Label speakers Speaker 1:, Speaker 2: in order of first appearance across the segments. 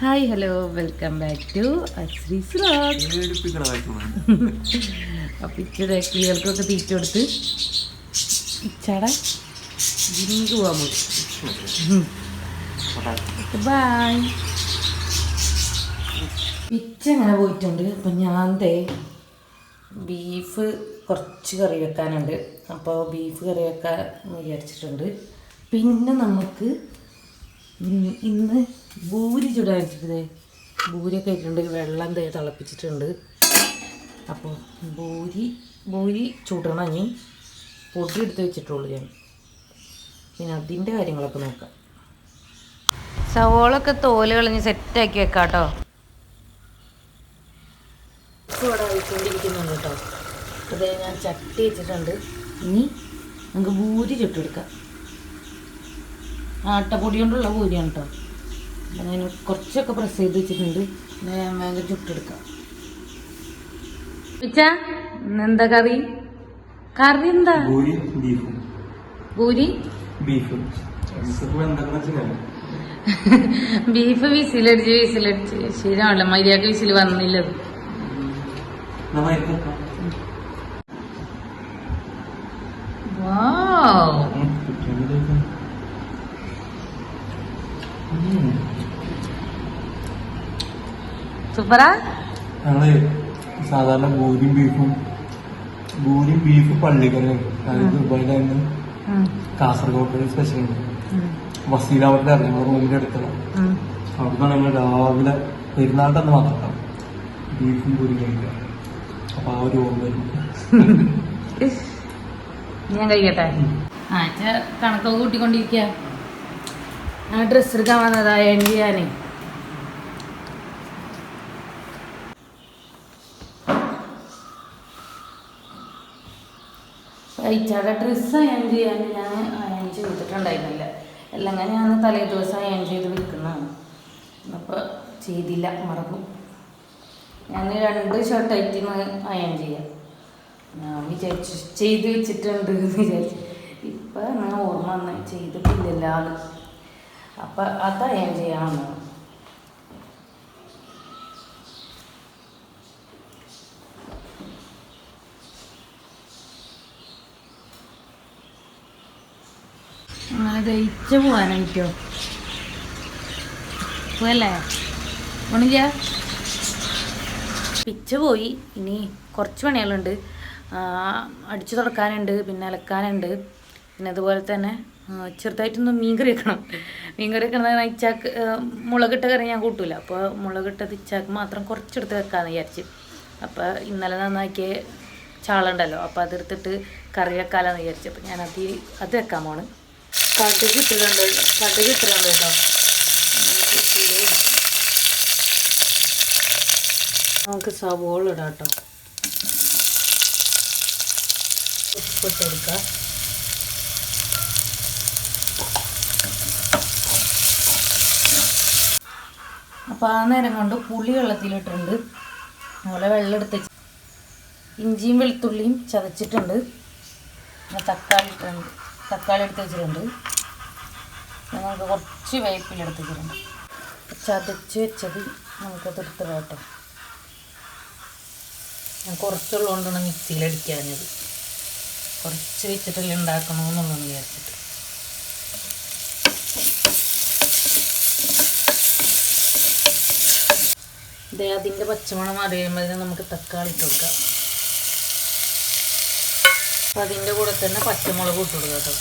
Speaker 1: Hi hello welcome back to Ashree's അപ്പം ഇച്ചിരി കിളികൾക്കൊക്കെ തീറ്റ കൊടുത്ത് ഇച്ചട ജിങ്ക് പോവാൻ പോയി. ബായ് പിച്ച അങ്ങനെ പോയിട്ടുണ്ട്. അപ്പം ഞാൻ തേ ബീഫ് കുറച്ച് കറി വെക്കാനുണ്ട്. അപ്പോൾ ബീഫ് കറി വെക്കാൻ വിചാരിച്ചിട്ടുണ്ട്. പിന്നെ നമുക്ക് ഇന്ന് ബൂരി ചുടാൻ വെച്ചിട്ടേ ബൂരിയൊക്കെ ഇട്ടിട്ടുണ്ട് വെള്ളം തേ തിളപ്പിച്ചിട്ടുണ്ട്. അപ്പോൾ ബൂരി ബൂരി ചുടണം ഇനി. പൊടി എടുത്ത് വെച്ചിട്ടുള്ളൂ ഞാൻ. പിന്നെ അതിന്റെ കാര്യങ്ങളൊക്കെ നോക്കാം. സവോളൊക്കെ തോൽ കളഞ്ഞ് സെറ്റാക്കി വെക്കാം കേട്ടോ ഇവിടെ കേട്ടോ. അത് ഞാൻ ചട്ടി വെച്ചിട്ടുണ്ട്. ഇനി നമുക്ക് ബൂരി ചുട്ടെടുക്കാം. ആട്ടപ്പൊടി കൊണ്ടുള്ള പൂരിയാണ് കേട്ടോ ഞാൻ കുറച്ചൊക്കെ പ്രസ് ചെയ്ത് വെച്ചിട്ടുണ്ട്. ഞാൻ ഭയങ്കര ചുട്ടെടുക്കാം. പിച്ച എന്താ കറി? കറി എന്താ?
Speaker 2: പൂരി ബീഫും
Speaker 1: പൂരി?
Speaker 2: ബീഫും
Speaker 1: വിസിലടിച്ച് വിസിലടിച്ച്. ശരിയാണല്ലോ മര്യാദ വിസിൽ വന്നില്ലത് വാ സൂപ്പറാ?
Speaker 2: ഞങ്ങൾ സാധാരണ പൂരിയും ബീഫും പൂരിയും ബീഫ് പള്ളിക്കറിയും അതായത് ദുബായിലെ തന്നെ കാസർഗോഡ് സ്പെഷ്യൽ ഉണ്ട് വസീല അവിടെ ഞങ്ങളുടെ റൂമിന്റെ അടുത്തുള്ള അവിടുന്ന് ഞങ്ങൾ രാവിലെ പെരുന്നാളിന്റെ അന്ന് മാത്രം ബീഫും പൂരി കഴിക്കുക. അപ്പൊ ആ ഒരു ഓർമ്മ വരും
Speaker 1: ഞാൻ കഴിക്കട്ടെ? ആ ചെ കണക്കൊക്കെ കൂട്ടിക്കൊണ്ടിരിക്കുക ആ ഡ്രസ്സ് എടുക്കാൻ വന്നതാ ഏൺ ഞാനേ തയ്ച്ചാടെ ഡ്രസ്സ് അയൺ ചെയ്യാൻ ഞാൻ അയൺ ചെയ്തിട്ടുണ്ടായിരുന്നില്ല. എല്ലാം ഞാൻ തലേ ദിവസം അയൺ ചെയ്ത് വിൽക്കുന്നതാണ് അപ്പോൾ ചെയ്തില്ല മറന്നു. ഞാൻ രണ്ട് ഷർട്ട് ഐറ്റം അയൺ ചെയ്യാം. ഞാൻ വിചാരിച്ചു ചെയ്ത് വെച്ചിട്ടുണ്ട് എന്ന് വിചാരിച്ചു. ഇപ്പം അങ്ങനെ ഓർമ്മ വന്ന് ചെയ്തിട്ടില്ലല്ലോ അപ്പം അത് ഞാൻ ചെയ്യാമെന്ന് അങ്ങനെ ദഹിച്ച് പോയല്ലേ പോയി. ഇനി കുറച്ച് പണികളുണ്ട്. അടിച്ചു തുടക്കാനുണ്ട് പിന്നെ അലക്കാനുണ്ട്. പിന്നെ അതുപോലെ തന്നെ ചെറുതായിട്ടൊന്ന് മീൻ കറി വെക്കണം. മീൻ കറി വെക്കണത് ഇച്ചാക്ക് മുളകിട്ട കറി ഞാൻ കൂട്ടൂല. അപ്പോൾ മുളകിട്ടത് ഇച്ചാക്ക് മാത്രം കുറച്ചെടുത്ത് വെക്കാമെന്ന് വിചാരിച്ച്. അപ്പോൾ ഇന്നലെ നന്നാക്കിയ ചാളുണ്ടല്ലോ അപ്പോൾ അതെടുത്തിട്ട് കറി വെക്കാമെന്ന് വിചാരിച്ചു. അപ്പോൾ ഞാൻ അത് അത് വെക്കാൻ പോണ്. കടുക് ഇട്ടിട്ടുണ്ട് കടുക് ഇട്ടിട്ടുണ്ട് കേട്ടോ. നമുക്ക് സവോള ഇടാം കേട്ടോ. ഉപ്പിട്ട് കൊടുക്കാം. അപ്പോൾ ആ നേരം കൊണ്ട് പുളി വെള്ളത്തിലിട്ടുണ്ട് അതുപോലെ വെള്ളം എടുത്ത് ഇഞ്ചിയും വെളുത്തുള്ളിയും ചതച്ചിട്ടുണ്ട്. തക്കാളി ഇട്ടിട്ടുണ്ട്. തക്കാളി എടുത്ത് വെച്ചിട്ടുണ്ട്. നമുക്ക് കുറച്ച് വേപ്പിൽ എടുത്ത് വെച്ചിട്ടുണ്ട്. ചതച്ച് വെച്ചത് നമുക്കത് എടുത്ത് വേട്ടോ. ഞാൻ കുറച്ചുള്ളതുകൊണ്ടാണ് മിക്സിയിൽ അടിക്കാഞ്ഞത്. കുറച്ച് വെച്ചിട്ടല്ലേ ഉണ്ടാക്കണമെന്നുള്ളതെന്ന് വിചാരിച്ചിട്ട്. അതിന്റെ പച്ചമണം അറിയുമ്പോൾ നമുക്ക് തക്കാളി ഇട്ട് കൊടുക്കാം. അപ്പം അതിന്റെ കൂടെ തന്നെ പച്ചമുളക് ഇട്ട് കൊടുക്കാം കേട്ടോ.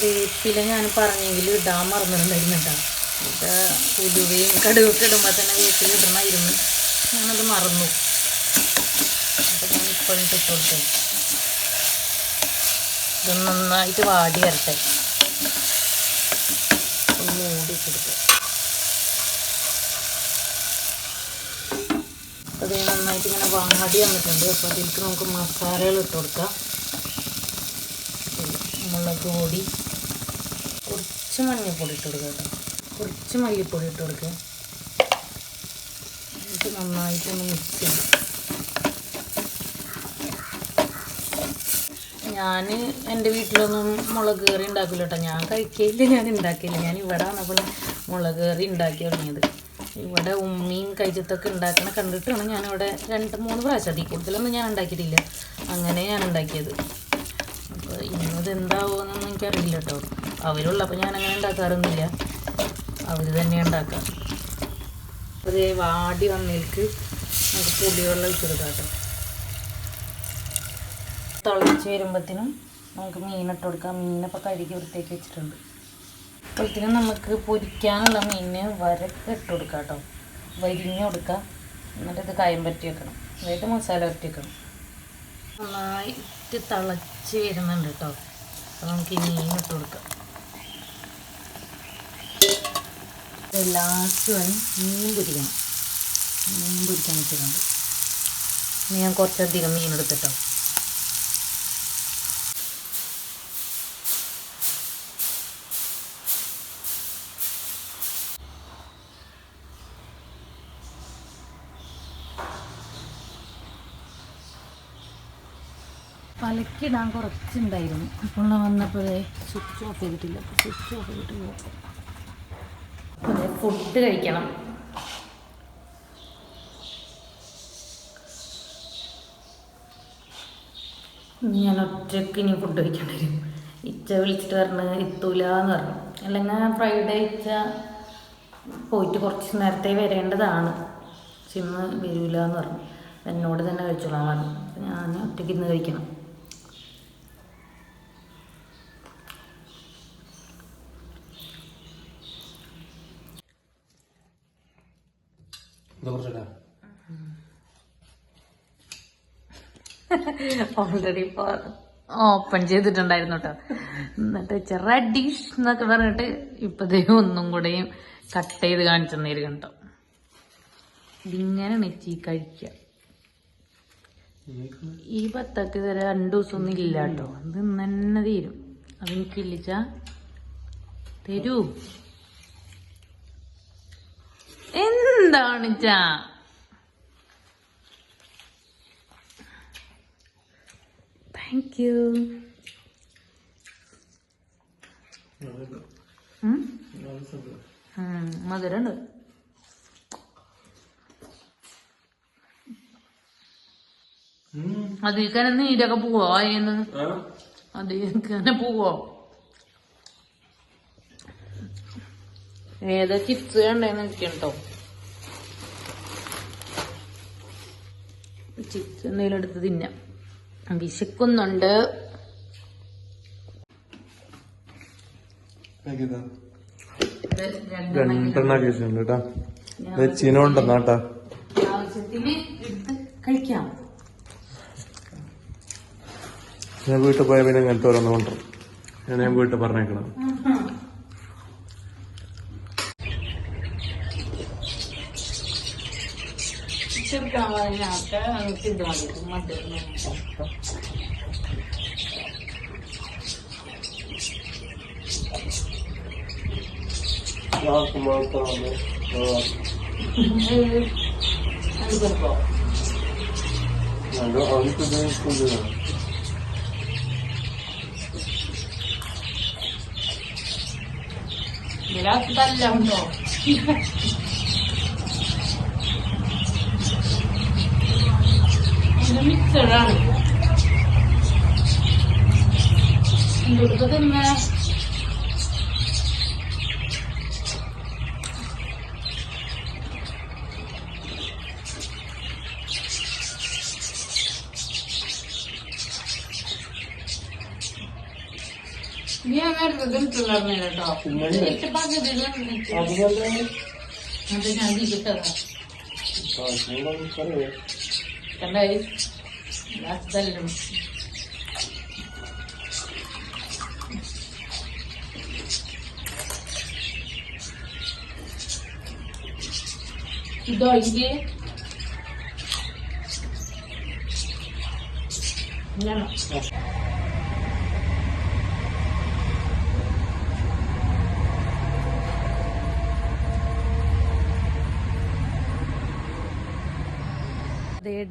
Speaker 1: വേപ്പില ഞാൻ പറഞ്ഞെങ്കിൽ ഇടാൻ മറന്നിട്ടുണ്ടായിരുന്നു കേട്ടോ ഇത് ഉലുവയും കടുവൊക്കെ ഇടുമ്പോൾ തന്നെ വേപ്പില ഇടണമായിരുന്നു ഞാനത് മറന്നു. അപ്പം ഞാൻ ഇപ്പോഴും ഇട്ട് കൊടുത്തു. ഇത് നന്നായിട്ട് വാടി വരട്ടെ. മൂടി കൊടുത്തു അത് നന്നായിട്ട് ഇങ്ങനെ വാടി വന്നിട്ടുണ്ട്. അപ്പോൾ അതിലേക്ക് നമുക്ക് മസാലകൾ ഇട്ട് കൊടുക്കാം. മുളക് പൊടി കുറച്ച് മഞ്ഞൾപ്പൊടി ഇട്ട് കൊടുക്കുക കേട്ടോ. കുറച്ച് മല്ലിപ്പൊടി ഇട്ട് കൊടുക്കുക എന്നിട്ട് നന്നായിട്ടൊന്ന് മിക്സ് ചെയ്യും. ഞാൻ എന്റെ വീട്ടിലൊന്നും മുളക് കറി ഉണ്ടാക്കില്ല കേട്ടോ. ഞാൻ കഴിക്കില്ല ഞാൻ ഉണ്ടാക്കിയില്ല ഞാൻ ഇവിടെ വന്നപ്പോൾ മുളക് കറി ഉണ്ടാക്കി തുടങ്ങിയത്. ഇവിടെ ഉമ്മിയും കൈചത്തൊക്കെ ഉണ്ടാക്കണ കണ്ടിട്ടാണ് ഞാനിവിടെ രണ്ട് മൂന്ന് പ്രാവശ്യം അതിൽ കൂടുതലൊന്നും ഞാൻ ഉണ്ടാക്കിയിട്ടില്ല. അങ്ങനെ ഞാൻ ഉണ്ടാക്കിയത്. അപ്പോൾ ഇന്നത് എന്താവുമെന്നൊന്നും എനിക്കറിയില്ല കേട്ടോ. അവരുള്ളപ്പോൾ ഞാൻ അങ്ങനെ ഉണ്ടാക്കാറൊന്നുമില്ല. അവർ തന്നെ ഉണ്ടാക്കാം. അതേ വാടി വന്നേൽക്ക് നമുക്ക് പുളിവെള്ളം ഇട്ട് കൊടുക്കാം കേട്ടോ. തിളച്ച് വരുമ്പോഴത്തേനും നമുക്ക് മീനിട്ട് കൊടുക്കാം. മീനപ്പോൾ കഴുകി വൃത്തിയാക്കി വെച്ചിട്ടുണ്ട്. അപ്പോഴത്തേനും നമുക്ക് പൊരിക്കാനുള്ള മീനിന് വരക്ക് ഇട്ട് കൊടുക്കാം കേട്ടോ. വരിഞ്ഞ് കൊടുക്കുക എന്നിട്ട് ഇത് കായം പറ്റി വെക്കണം. അതായത് മസാല പറ്റി വെക്കണം. നന്നായിട്ട് തിളച്ച് വരുന്നുണ്ട് കേട്ടോ. അപ്പോൾ നമുക്ക് ഈ മീൻ ഇട്ട് കൊടുക്കാം. ലാസ്റ്റ് വന്ന് മീൻ പൊരിക്കണം. മീൻ പൊരിക്കാൻ വെച്ചിട്ടുണ്ട്. ഞാൻ കുറച്ചധികം മീൻ എടുത്തിട്ടോ. പലക്കിടാൻ കുറച്ചുണ്ടായിരുന്നു. അപ്പോൾ വന്നപ്പോഴേ സ്വിച്ച് ഓഫ് ചെയ്തിട്ടില്ല. സ്വിച്ച് ഓഫ് ചെയ്തിട്ട് അതെ ഫുഡ് കഴിക്കണം. ഞാൻ ഒറ്റയ്ക്ക് ഇനി ഫുഡ് കഴിക്കേണ്ടി വരും. ഇച്ച വിളിച്ചിട്ട് പറഞ്ഞ് എത്തൂല എന്ന് പറഞ്ഞു. അല്ലെങ്കിൽ ഫ്രൈഡേ ഇച്ച പോയിട്ട് കുറച്ച് നേരത്തെ വരേണ്ടതാണ്. പക്ഷെ ഇന്ന് വരില്ല എന്ന് പറഞ്ഞു. എന്നോട് തന്നെ കഴിച്ചോളാൻ പറഞ്ഞു. ഞാൻ ഒറ്റയ്ക്ക് ഇന്ന് കഴിക്കണം. ഓൾറെഡി ഓപ്പൺ ചെയ്തിട്ടുണ്ടായിരുന്നു കേട്ടോ എന്നിട്ട് ചെറ ഡിഷ് എന്നൊക്കെ പറഞ്ഞിട്ട് ഇപ്പത്തേ ഒന്നും കൂടെയും കട്ട് ചെയ്ത് കാണിച്ചു തന്നിരിക്കും കേട്ടോ ഇതിങ്ങനെ നെച്ചി കഴിക്ക. ഈ പത്തൊക്കെ ഇതുവരെ രണ്ടു ദിവസം ഒന്നും ഇല്ല കേട്ടോ അത് തന്നെ തീരും. അതെനിക്കില്ലിച്ചാ തരൂ. എന്താണ് ചാ താങ്ക് യു മധുരണ്ട്. അതിക്കനെ നീരൊക്കെ പോവോ അതിന്ന് അതിക്കനെ പോവോ. ഏതാ ചിപ്സ് കണ്ടേന്ന് വെക്കട്ടോ ചിപ്സ് എന്തെങ്കിലും എടുത്ത് തിന്നാം. വിശക്കുന്നുണ്ട്. രണ്ടെണ്ണം ആവശ്യത്തിന് എടുത്ത് കഴിക്കാം.
Speaker 2: ഞാൻ വീട്ടിൽ പോയ പിന്നെ ഇങ്ങനത്തെ ഓരോന്ന് കൊണ്ടുവരും. ഞാൻ വീട്ടിൽ പറഞ്ഞേക്കണം.
Speaker 1: നമുക്ക് ഇത് മതി മധുരം അത് ചെറുപ്പം ഇതിനകത്തല്ല ഉണ്ടോ? ഇത് മിക്സഡാണ് ഇവിടുത്തെ തന്നെ ഞാൻ നേരത്തെ തിന്നിട്ടുണ്ടായിരുന്നില്ല കേട്ടോ. ഇഷ്ടപ്പാക്കി അത് ഞാൻ കിട്ടതാ കണ്ടായി? ലാസ്റ്റല്ലും ഇതോ ഇത്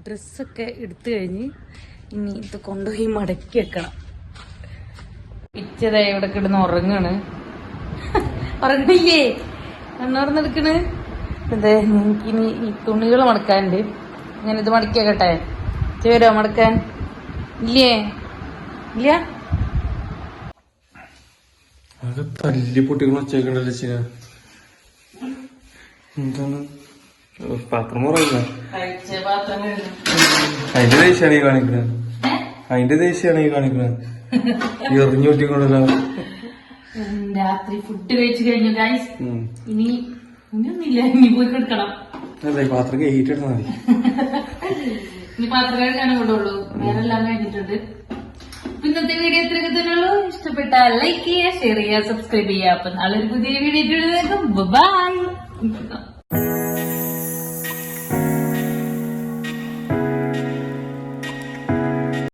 Speaker 1: ഡ്രസ്സൊക്കെ എടുത്തു കഴിഞ്ഞ് ഇനി ഇത് കൊണ്ടുപോയി മടക്കി വെക്കണം. പിച്ചതായി ഇവിടെ കിടന്ന് ഉറങ്ങാണ്. ഉറങ്ങില്ലേ എന്നോർന്നെടുക്കണ് അതെ ഇനി ഈ തുണികൾ മടക്കാനുണ്ട്. ഞാൻ ഇത് മടക്കിയാക്കട്ടെ ചേരോ മടക്കാൻ? ഇല്ലേ? ഇല്ല?
Speaker 2: തല്ലി പൊട്ടിക്കണ വെച്ചേക്കണ്ടല്ലോ ചിന. എന്താണ്? പാത്രം
Speaker 1: പാത്രങ്ങൾ
Speaker 2: അതിന്റെ ദേഷ്യാണ് ഈ കാണിക്കുന്നത്. അതിന്റെ ദേഷ്യാണ് ഈ കാണിക്കുന്നത്. എറിഞ്ഞു കൂട്ടിക്കൊണ്ടല്ല.
Speaker 1: രാത്രി ഫുഡ് കഴിച്ചു കഴിഞ്ഞു ഗൈസ് ഇനി ഇനിയൊന്നുമില്ല ഇനി പോയി കിടക്കണം.
Speaker 2: ഈ പാത്രം കയറ്റിട്ടാ മതി.
Speaker 1: ഇനി പാത്രം കഴുകാനും കൂടെ ഉള്ളൂ വേറെ എല്ലാം കഴിഞ്ഞിട്ടുണ്ട് ഇന്നത്തെ വീഡിയോ ഇത്രയൊക്കെ തന്നെയുള്ളൂ ഇഷ്ടപ്പെട്ട ലൈക്ക് ചെയ്യുക ഷെയർ ചെയ്യുക സബ്സ്ക്രൈബ് ചെയ്യുക. അപ്പൊ നാളെ ഒരു പുതിയ വീഡിയോ ബൈ